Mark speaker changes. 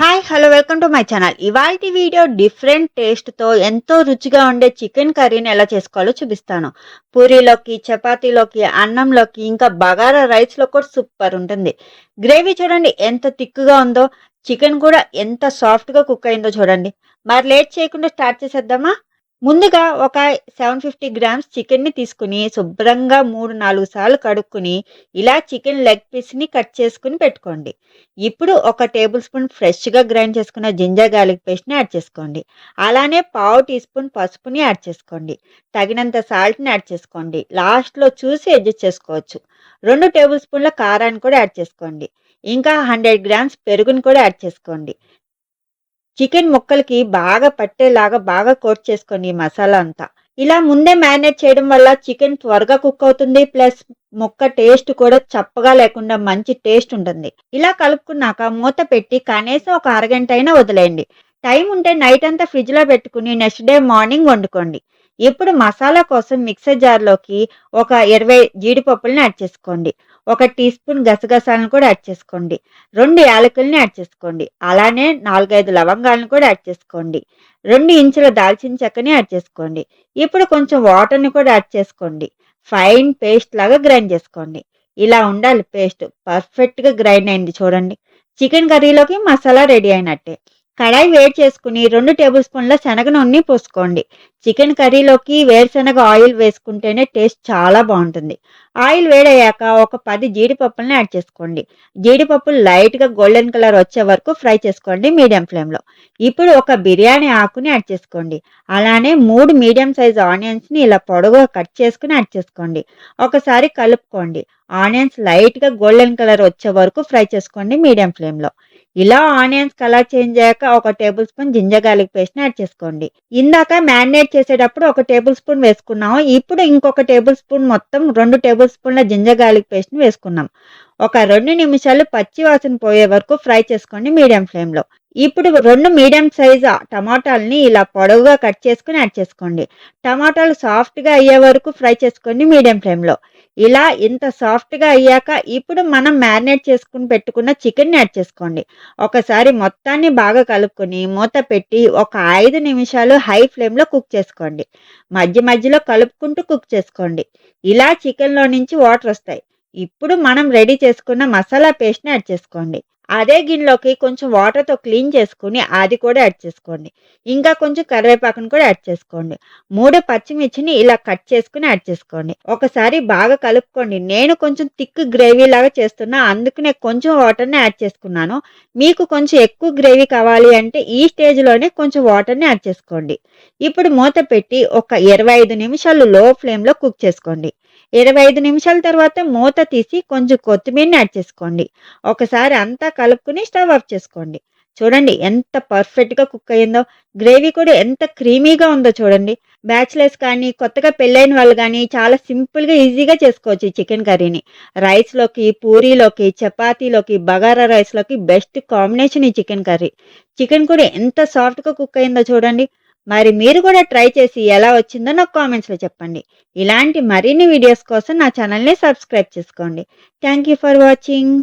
Speaker 1: Hi hello welcome to my channel ఇవాళ video different టేస్ట్తో ఎంతో రుచిగా ఉండే చికెన్ కర్రీని ఎలా చేసుకోవాలో చూపిస్తాను. పూరీలోకి చపాతీలోకి అన్నంలోకి ఇంకా బగారా రైస్లో కూడా సూపర్ ఉంటుంది. గ్రేవీ చూడండి ఎంత థిక్గా ఉందో. చికెన్ కూడా ఎంత సాఫ్ట్గా కుక్ అయిందో చూడండి. మరి లేట్ చేయకుండా స్టార్ట్ చేసేద్దామా? ముందుగా ఒక సెవెన్ ఫిఫ్టీ గ్రామ్స్ చికెన్ని తీసుకుని శుభ్రంగా మూడు నాలుగు సార్లు కడుక్కుని ఇలా చికెన్ లెగ్ పీస్ని కట్ చేసుకుని పెట్టుకోండి. ఇప్పుడు ఒక టేబుల్ స్పూన్ ఫ్రెష్గా గ్రైండ్ చేసుకున్న జింజర్ గార్లిక్ పేస్ట్ని యాడ్ చేసుకోండి. అలానే పావు టీ స్పూన్ పసుపుని యాడ్ చేసుకోండి. తగినంత సాల్ట్ని యాడ్ చేసుకోండి. లాస్ట్లో చూసి అడ్జస్ట్ చేసుకోవచ్చు. రెండు టేబుల్ స్పూన్ల కారాన్ని కూడా యాడ్ చేసుకోండి. ఇంకా హండ్రెడ్ గ్రామ్స్ పెరుగుని కూడా యాడ్ చేసుకోండి. చికెన్ ముక్కలకి బాగా పట్టేలాగా బాగా కోట్ చేసుకోండి ఈ మసాలా అంతా. ఇలా ముందే మ్యారినేట్ చేయడం వల్ల చికెన్ త్వరగా కుక్ అవుతుంది ప్లస్ ముక్క టేస్ట్ కూడా చప్పగా లేకుండా మంచి టేస్ట్ ఉంటుంది. ఇలా కలుపుకున్నాక మూత పెట్టి కనీసం ఒక అరగంట అయినా వదిలేయండి. టైం ఉంటే నైట్ అంతా ఫ్రిడ్జ్లో పెట్టుకుని నెక్స్ట్ డే మార్నింగ్ వండుకోండి. ఇప్పుడు మసాలా కోసం మిక్సర్ జార్లోకి ఒక ఇరవై జీడిపప్పులను యాడ్ చేసుకోండి. ఒక టీ స్పూన్ గసగసాలను కూడా యాడ్ చేసుకోండి. రెండు యాలకుల్ని యాడ్ చేసుకోండి. అలానే నాలుగైదు లవంగాలను కూడా యాడ్ చేసుకోండి. రెండు ఇంచుల దాల్చిన చెక్కని యాడ్ చేసుకోండి. ఇప్పుడు కొంచెం వాటర్ని కూడా యాడ్ చేసుకోండి. ఫైన్ పేస్ట్ లాగా గ్రైండ్ చేసుకోండి. ఇలా ఉండాలి పేస్ట్. పర్ఫెక్ట్గా గ్రైండ్ అయింది చూడండి. చికెన్ కర్రీలోకి మసాలా రెడీ అయినట్టే. కడాయి వేడి చేసుకుని రెండు టేబుల్ స్పూన్ల శనగ నూనె పోసుకోండి. చికెన్ కర్రీలోకి వేరుశనగ ఆయిల్ వేసుకుంటేనే టేస్ట్ చాలా బాగుంటుంది. ఆయిల్ వేడయ్యాక ఒక పది జీడిపప్పులను యాడ్ చేసుకోండి. జీడిపప్పులు లైట్గా గోల్డెన్ కలర్ వచ్చే వరకు ఫ్రై చేసుకోండి మీడియం ఫ్లేమ్లో. ఇప్పుడు ఒక బిర్యానీ ఆకుని యాడ్ చేసుకోండి. అలానే మూడు మీడియం సైజ్ ఆనియన్స్ని ఇలా పొడవుగా కట్ చేసుకుని యాడ్ చేసుకోండి. ఒకసారి కలుపుకోండి. ఆనియన్స్ లైట్గా గోల్డెన్ కలర్ వచ్చే వరకు ఫ్రై చేసుకోండి మీడియం ఫ్లేమ్లో. ఇలా ఆనియన్స్ కలర్ చేంజ్ అయ్యాక ఒక టేబుల్ స్పూన్ జింజర్ గార్లిక్ పేస్ట్ని యాడ్ చేసుకోండి. ఇందాక మ్యారినేట్ చేసేటప్పుడు ఒక టేబుల్ స్పూన్ వేసుకున్నాము. ఇప్పుడు ఇంకొక టేబుల్ స్పూన్ మొత్తం రెండు టేబుల్ స్పూన్ల జింజర్ గార్లిక్ పేస్ట్ని వేసుకున్నాం. ఒక రెండు నిమిషాలు పచ్చి వాసన పోయే వరకు ఫ్రై చేసుకోండి మీడియం ఫ్లేమ్లో ఇప్పుడు రెండు మీడియం సైజ్ టమాటాలని ఇలా పొడవుగా కట్ చేసుకుని యాడ్ చేసుకోండి. టమాటాలు సాఫ్ట్గా అయ్యే వరకు ఫ్రై చేసుకోండి మీడియం ఫ్లేమ్లో ఇలా ఇంత సాఫ్ట్గా అయ్యాక ఇప్పుడు మనం మ్యారినేట్ చేసుకుని పెట్టుకున్న చికెన్ని యాడ్ చేసుకోండి. ఒకసారి మొత్తాన్ని బాగా కలుపుకొని మూత పెట్టి ఒక ఐదు నిమిషాలు హై ఫ్లేమ్లో కుక్ చేసుకోండి. మధ్య మధ్యలో కలుపుకుంటూ కుక్ చేసుకోండి. ఇలా చికెన్లో నుంచి వాటర్ వస్తాయి. ఇప్పుడు మనం రెడీ చేసుకున్న మసాలా పేస్ట్ని యాడ్ చేసుకోండి. అదే గిన్నెలోకి కొంచెం వాటర్తో క్లీన్ చేసుకుని అది కూడా యాడ్ చేసుకోండి. ఇంకా కొంచెం కరివేపాకును కూడా యాడ్ చేసుకోండి. మూడు పచ్చిమిర్చిని ఇలా కట్ చేసుకుని యాడ్ చేసుకోండి. ఒకసారి బాగా కలుపుకోండి. నేను కొంచెం థిక్ గ్రేవీ లాగా చేస్తున్నా. అందుకనే కొంచెం వాటర్ని యాడ్ చేసుకున్నాను. మీకు కొంచెం ఎక్కువ గ్రేవీ కావాలి అంటే ఈ స్టేజ్లోనే కొంచెం వాటర్ని యాడ్ చేసుకోండి. ఇప్పుడు మూత పెట్టి ఒక ఇరవై ఐదు నిమిషాలు లో ఫ్లేమ్లో కుక్ చేసుకోండి. ఇరవై ఐదు నిమిషాల తర్వాత మూత తీసి కొంచెం కొత్తిమీరని యాడ్ చేసుకోండి. ఒకసారి అంతా కలుపుకుని స్టవ్ ఆఫ్ చేసుకోండి. చూడండి ఎంత పర్ఫెక్ట్గా కుక్ అయ్యిందో గ్రేవీ కూడా ఎంత క్రీమీగా ఉందో చూడండి. బ్యాచిలర్స్ కానీ కొత్తగా పెళ్ళైన వాళ్ళు కానీ చాలా సింపుల్గా ఈజీగా చేసుకోవచ్చు ఈ చికెన్ కర్రీని. రైస్లోకి పూరీలోకి చపాతీలోకి బగారా రైస్లోకి బెస్ట్ కాంబినేషన్ ఈ చికెన్ కర్రీ. చికెన్ కూడా ఎంత సాఫ్ట్గా కుక్ అయిందో చూడండి. మరి మీరు కూడా ట్రై చేసి ఎలా వచ్చిందో నాకు కామెంట్స్లో చెప్పండి. ఇలాంటి మరిన్ని వీడియోస్ కోసం నా ఛానల్ని సబ్స్క్రైబ్ చేసుకోండి. Thank you for watching.